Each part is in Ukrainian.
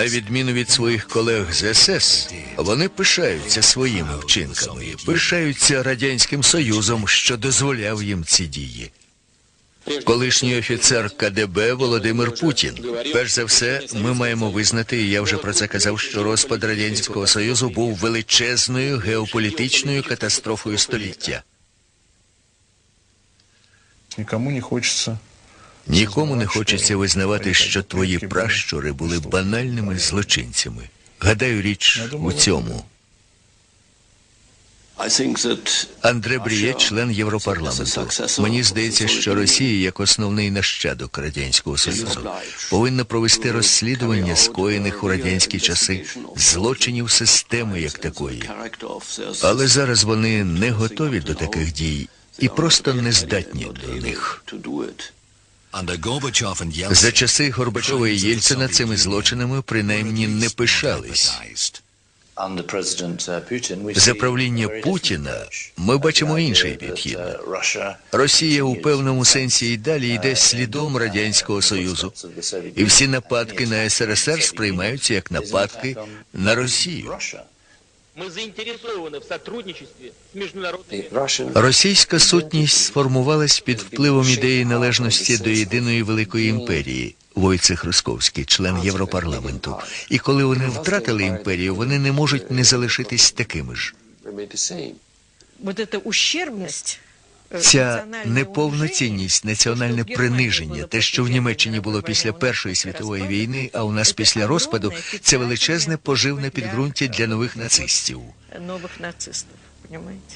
На відміну від своїх колег з СС, вони пишаються своїми вчинками, пишаються Радянським Союзом, що дозволяв їм ці дії. Колишній офіцер КДБ Володимир Путін. Перш за все, ми маємо визнати, і я вже про це казав, що розпад Радянського Союзу був величезною геополітичною катастрофою століття. Никому не хочется Нікому не хочеться визнавати, що твої пращури були банальними злочинцями. Гадаю, річ у цьому. Андре Бріє, член Європарламенту. Мені здається, що Росія, як основний нащадок Радянського Союзу, повинна провести розслідування скоєних у радянські часи злочинів системи як такої. Але зараз вони не готові до таких дій і просто не здатні до них. За часи Горбачова і Єльцина цими злочинами принаймні не пишались. За правління Путіна ми бачимо інший підхід. Росія у певному сенсі і далі йде слідом Радянського Союзу. І всі нападки на СРСР сприймаються як нападки на Росію. Російська сутність сформувалась під впливом ідеї належності до єдиної великої імперії. Войцех Росковський, член Європарламенту. І коли вони втратили імперію, вони не можуть не залишитись такими ж. Вот эта ущербность э, Ця национального неповноцінність, національне приниження, те, що в Німеччині було після Першої світової війни, а у нас після розпаду, це величезне поживне підґрунтя для нових нацистів. уважения новых нацистов, понимаете?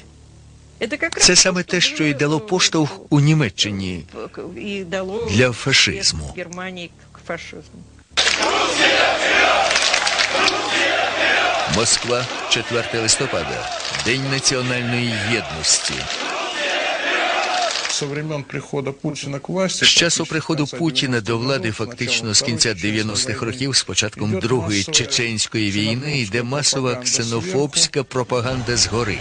Это как Це раз саме то, те, что що і дало было, поштовх у Німеччині. э, и дало для фашизму. в Германии к фашизму. Москва, 4 листопада, День національної єдності. З часу приходу Путіна 90-х до влади, фактично з кінця 90-х років, з початком Другої чеченської війни, йде масова ксенофобська пропаганда згори.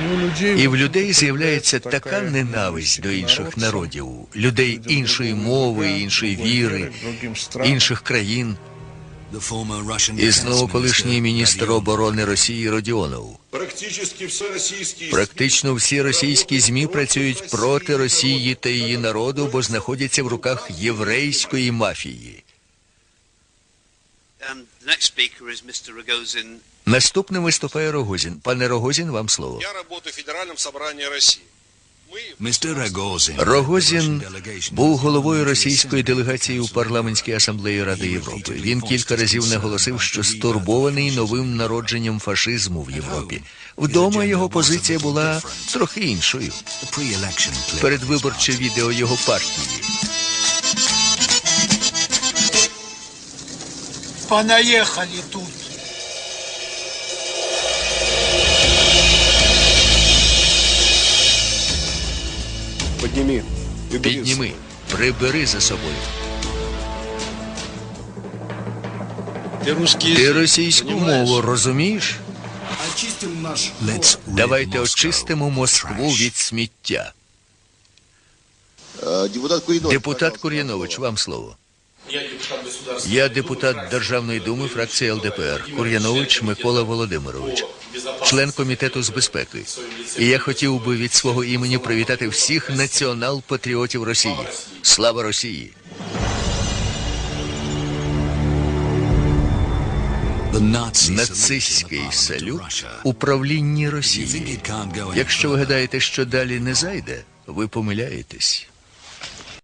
И у людей, І в людей з'являється така ненависть до інших народів, людей іншої мови, іншої віри, інших країн. І знову колишній міністр оборони Росії Родіонов. Практически все российские Практично всі російські ЗМІ працюють проти Росії та її народу, бо знаходяться в руках єврейської мафії. Наступним виступає Рогозін. Пане Рогозін, вам слово. Я работаю в Федеральном собрании России. Рогозін був головою російської делегації у парламентській асамблеї Ради Європи. Він кілька разів наголосив, що стурбований новим народженням фашизму в Європі. Вдома його позиція була трохи іншою. Передвиборче відео його партії. Понаехали тут. Подними. Підніми, прибери за собою. Ты русский Ти російську мову розумієш? Давайте очистимо Москву від сміття. Депутат Курінов. Депутат Кур'янович, вам слово. Я депутат Державної думи фракції ЛДПР. Кур'янович Микола Володимирович, член комітету з безпеки. І я хотів би від свого імені привітати всіх націонал-патріотів Росії. Слава Росії! Нацистський салют у правлінні Росії. Якщо ви гадаєте, що далі не зайде, ви помиляєтесь.